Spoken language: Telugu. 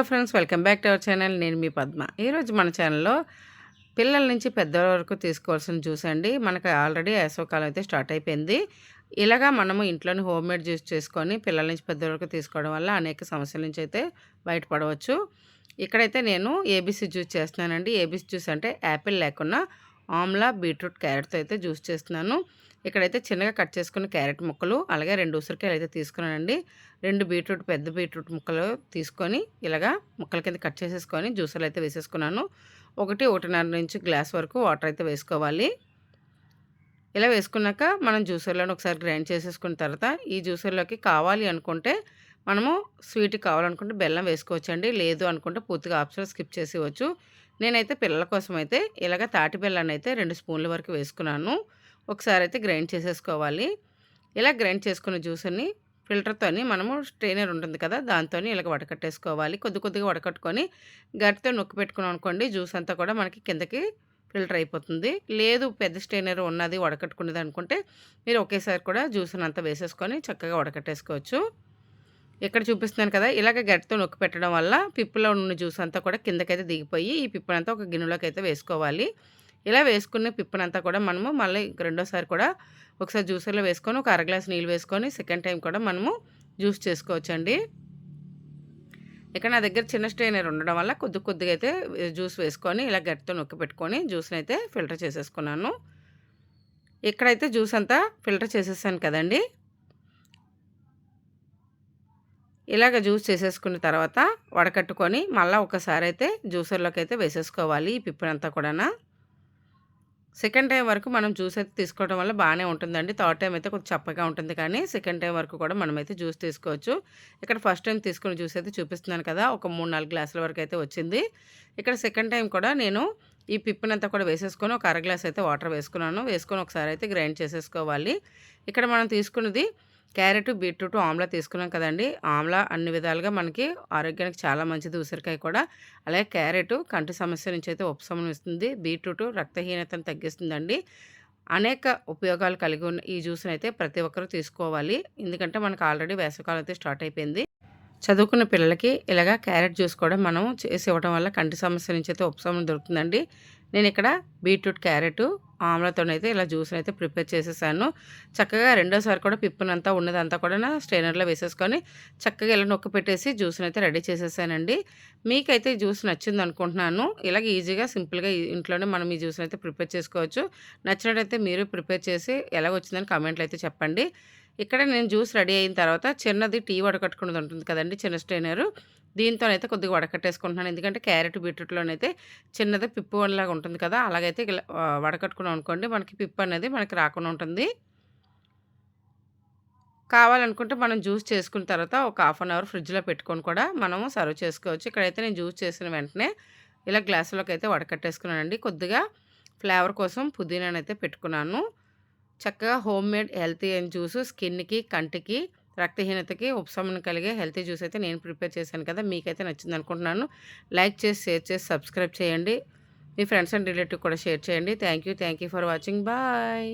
Hello friends welcome back to our channel. నేను మీ పద్మ. ఈరోజు మన ఛానల్లో పిల్లల నుంచి పెద్దల వరకు తీసుకోవాల్సిన జ్యూస్ అండి. మనకు ఆల్రెడీ వేసవకాలం అయితే స్టార్ట్ అయిపోయింది. ఇలాగా మనము ఇంట్లోనే హోమ్ మేడ్ జ్యూస్ చేసుకొని పిల్లల నుంచి పెద్దల వరకు తీసుకోవడం వల్ల అనేక సమస్యల నుంచి అయితే బయటపడవచ్చు. ఇక్కడైతే నేను ఏబీసీ జ్యూస్ చేస్తున్నానండి. ఏబీసీ జ్యూస్ అంటే యాపిల్ లేకుండా ఆమ్లా బీట్రూట్ క్యారెట్తో అయితే జ్యూస్ చేస్తున్నాను. ఇక్కడైతే చిన్నగా కట్ చేసుకున్న క్యారెట్ ముక్కలు అలాగే రెండు ఉసిరికాయలు అయితే తీసుకున్నానండి. రెండు బీట్రూట్ పెద్ద బీట్రూట్ ముక్కలు తీసుకొని ఇలాగా ముక్కల కింద కట్ చేసేసుకొని జ్యూసర్లు అయితే వేసేసుకున్నాను. ఒకటి ఒకటిన్నర నుంచి గ్లాస్ వరకు వాటర్ అయితే వేసుకోవాలి. ఇలా వేసుకున్నాక మనం జ్యూసర్లోని ఒకసారి గ్రైండ్ చేసేసుకున్న తర్వాత ఈ జ్యూసర్లోకి కావాలి అనుకుంటే మనము స్వీట్ కావాలనుకుంటే బెల్లం వేసుకోవచ్చండి. లేదు అనుకుంటే పూర్తిగా ఆప్షన్ స్కిప్ చేసేవచ్చు నేనైతే పిల్లల కోసం అయితే ఇలాగ తాటి బెల్లాన్ని అయితే రెండు స్పూన్ల వరకు వేసుకున్నాను. ఒకసారి అయితే గ్రైండ్ చేసేసుకోవాలి. ఇలా గ్రైండ్ చేసుకున్న జ్యూస్ని ఫిల్టర్తో మనము స్ట్రైనర్ ఉంటుంది కదా దాంతో ఇలాగ వడకట్టేసుకోవాలి. కొద్ది కొద్దిగా వడకట్టుకొని గట్టితో నొక్కి పెట్టుకున్నాం అనుకోండి జ్యూస్ అంతా కూడా మనకి కిందకి ఫిల్టర్ అయిపోతుంది. లేదు పెద్ద స్ట్రైనర్ ఉన్నది వడకట్టుకునేది అనుకుంటే మీరు ఒకేసారి కూడా జ్యూస్ని అంతా వేసేసుకొని చక్కగా వడకట్టేసుకోవచ్చు. ఇక్కడ చూపిస్తున్నాను కదా ఇలాగ గట్టితో నొక్కి పెట్టడం వల్ల పిప్పులో ఉన్న జ్యూస్ అంతా కూడా కిందకైతే దిగిపోయి ఈ పిప్పులంతా ఒక గిన్నెలోకి అయితే వేసుకోవాలి. ఇలా వేసుకున్న పిప్పనంతా కూడా మనము మళ్ళీ రెండోసారి కూడా ఒకసారి జ్యూసర్లో వేసుకొని ఒక అర గ్లాస్ నీళ్ళు వేసుకొని సెకండ్ టైం కూడా మనము జ్యూస్ చేసుకోవచ్చండి. ఇక్కడ నా దగ్గర చిన్న స్ట్రైనర్ ఉండడం వల్ల కొద్ది కొద్దిగా అయితే జ్యూస్ వేసుకొని ఇలా గట్టితో నొక్కి పెట్టుకొని జ్యూస్ని అయితే ఫిల్టర్ చేసేసుకున్నాను. ఇక్కడైతే జ్యూస్ అంతా ఫిల్టర్ చేసేసాను కదండి. ఇలాగ జ్యూస్ చేసేసుకున్న తర్వాత వడకట్టుకొని మళ్ళీ ఒకసారి అయితే జ్యూసర్లోకి అయితే వేసేసుకోవాలి ఈ పిప్పినంతా కూడా సెకండ్ టైం వరకు మనం జ్యూస్ అయితే తీసుకోవడం వల్ల బాగానే ఉంటుందండి. థర్డ్ టైం అయితే కొంచెం చప్పగా ఉంటుంది కానీ సెకండ్ టైం వరకు కూడా మనమైతే జ్యూస్ తీసుకోవచ్చు. ఇక్కడ ఫస్ట్ టైం తీసుకున్న జ్యూస్ అయితే చూపిస్తున్నాను కదా ఒక మూడు నాలుగు గ్లాసుల వరకు అయితే వచ్చింది. ఇక్కడ సెకండ్ టైం కూడా నేను ఈ పిప్పినంతా కూడా వేసేసుకొని ఒక అర గ్లాస్ అయితే వాటర్ వేసుకున్నాను. వేసుకొని ఒకసారి అయితే గ్రైండ్ చేసేసుకోవాలి. ఇక్కడ మనం తీసుకున్నది క్యారెట్ బీట్రూట్ ఆమ్లా తీసుకున్నాం కదండి. ఆమ్లా అన్ని విధాలుగా మనకి ఆరోగ్యానికి చాలా మంచిది. ఉసిరికాయ కూడా. అలాగే క్యారెట్ కంటి సమస్య నుంచి అయితే ఉపశమనం ఇస్తుంది బీట్రూట్ రక్తహీనతను తగ్గిస్తుందండి. అనేక ఉపయోగాలు కలిగి ఉన్న ఈ జ్యూస్ని అయితే ప్రతి ఒక్కరూ తీసుకోవాలి. ఎందుకంటే మనకు ఆల్రెడీ వేసవకాలం అయితే స్టార్ట్ అయిపోయింది. చదువుకున్న పిల్లలకి ఇలాగా క్యారెట్ జ్యూస్ కూడా మనం చేసి ఇవ్వడం వల్ల కంటి సమస్య నుంచి అయితే ఉపశమనం దొరుకుతుందండి. నేను ఇక్కడ బీట్రూట్ క్యారెట్ ఆమ్లతోనైతే ఇలా జ్యూస్ని అయితే ప్రిపేర్ చేసేసాను. చక్కగా రెండోసారి కూడా పిప్పునంతా ఉన్నదంతా కూడా స్ట్రైనర్లో వేసేసుకొని చక్కగా ఇలా నొక్కి పెట్టేసి జ్యూస్ని అయితే రెడీ చేసేసానండి. మీకైతే జ్యూస్ నచ్చింది అనుకుంటున్నాను. ఇలాగ ఈజీగా సింపుల్గా ఇంట్లోనే మనం ఈ జ్యూస్ని అయితే ప్రిపేర్ చేసుకోవచ్చు. నచ్చినట్టయితే మీరు ప్రిపేర్ చేసి ఎలా వచ్చిందని కామెంట్లు అయితే చెప్పండి. ఇక్కడ నేను జ్యూస్ రెడీ అయిన తర్వాత చిన్నది టీ వడకట్టుకున్నది ఉంటుంది కదండి చిన్న స్ట్రైనరు. దీంతోనైతే కొద్దిగా వడకట్టేసుకుంటున్నాను. ఎందుకంటే క్యారెట్ బీట్రూట్లోనైతే చిన్నది పిప్పు లాగా ఉంటుంది కదా అలాగైతే వడకట్టుకున్నాం అనుకోండి మనకి పిప్పు అనేది మనకి రాకుండా ఉంటుంది. కావాలనుకుంటే మనం జ్యూస్ చేసుకున్న తర్వాత ఒక హాఫ్ అన్ అవర్ ఫ్రిడ్జ్లో పెట్టుకొని కూడా మనము సర్వ్ చేసుకోవచ్చు. ఇక్కడైతే నేను జ్యూస్ చేసిన వెంటనే ఇలా గ్లాసులోకి అయితే వడకట్టేసుకున్నానండి. కొద్దిగా ఫ్లేవర్ కోసం పుదీనానైతే పెట్టుకున్నాను. చక్కగా home made healthy and juice స్కిన్కి కంటికి రక్తహీనతకి ఉపశమనం కలిగే హెల్తీ జ్యూస్ అయితే నేను ప్రిపేర్ చేశాను కదా మీకైతే నచ్చింది అనుకుంటున్నాను. లైక్ చేసి షేర్ చేసి సబ్స్క్రైబ్ చేయండి. మీ ఫ్రెండ్స్ అండ్ రిలేటివ్ కూడా షేర్ చేయండి. Thank you thank you for watching. Bye.